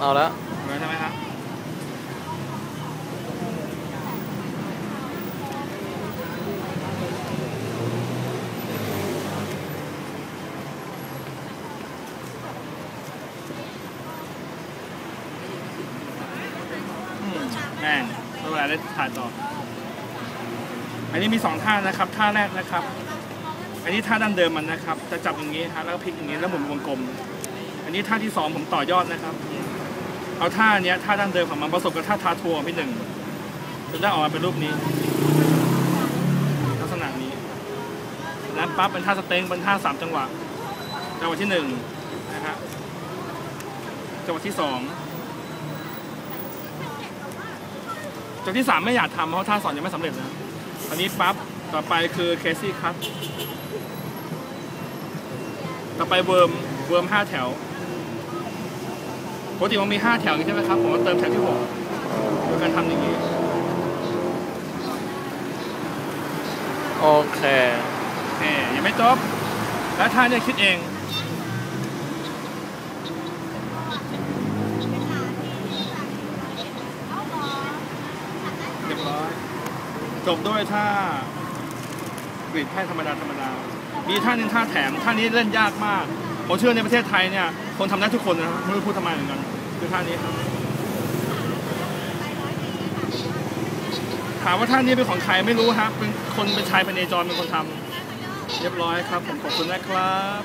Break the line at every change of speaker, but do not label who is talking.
เอาแล้ว
ใช่ไหมครับแม่งเวลาได้ถ่ายต่อ อันนี้มีสองท่านะครับ ท่าแรกนะครับ อันนี้ท่าดั้งเดิมมันนะครับ จะจับอย่างนี้ฮะแล้วก็พลิกอย่างนี้แล้วหมุนวงกลม อันนี้ท่าที่สองผมต่อยอดนะครับ เอาท่าเนี้ยท่าดั้งเดิมของมันผสมกับท่าทาทัวร์พี่หนึ่งจนได้ออกมาเป็นรูปนี้ ลักษณะนี้ แล้วปั๊บเป็นท่าสเต็งเป็นท่าสามจังหวะ จังหวะที่หนึ่งนะฮะจังหวะที่สองจังหวะที่สามไม่อยากทำเพราะท่าสอนยังไม่สำเร็จนะอันนี้ปั๊บต่อไปคือเคซี่คัตต่อไปเวิร์มเวิร์มห้าแถว ปกติมันมีห้าแถวใช่ไหมครับ ผมก็เติมแถวที่หกโดยการทำอย่างนี้
โอเค
เอ่ยังไม่จบ แล้วท่าเนี่ยคิดเอง เรียบร้อย จบด้วยท่ากรีดแค่ธรรมดาธรรมดา มีท่าหนึงท่าแถม ท่านี้เล่นยากมาก ผมเชื่อในประเทศไทยเนี่ยคนทำได้ทุกคนนะครับไม่รู้พูดทำไมเหมือนกันคือท่านี้ครับถามว่าท่านี้เป็นของใครไม่รู้ครับเป็นคนเป็นชายพเนจรเป็นคนทำเรียบร้อยครับผมขอบคุณนะครับ